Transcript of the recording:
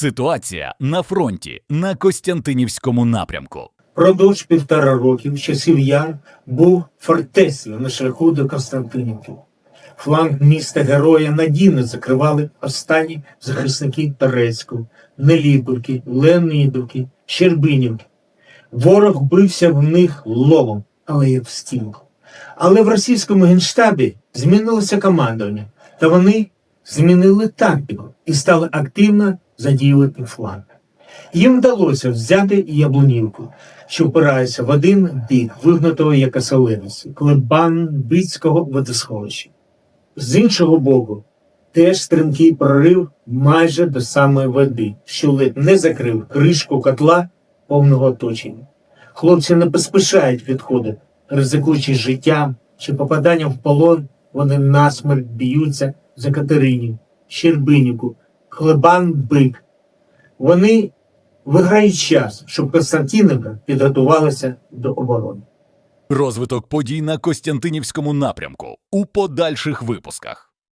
Ситуація на фронті на Костянтинівському напрямку. Продовж півтора років часів яр був фортецею на шляху до Константинівки. Фланг міста героя надійно закривали останні захисники Торецького, Неліпівки, Леонідовки, Щербинівки. Ворог бився в них ловом, але як в стінку. Але в російському генштабі змінилося командування, та вони змінили тактику і стали активно задіювати фланг. Їм вдалося взяти Яблунівку, що впирається в один бік вигнутого як оселедець, Клебан-Бицького водосховища. З іншого боку, теж стрімкий прорив майже до самої води, що ледь не закрив кришку котла повного оточення. Хлопці не поспішають відходити, ризикуючи життям чи попаданням в полон, вони насмерть б'ються за Катеринів, Щербинівку, Клебан-Бик. Вони виграють час, щоб Константинівка підготувалася до оборони. Розвиток подій на Костянтинівському напрямку у подальших випусках.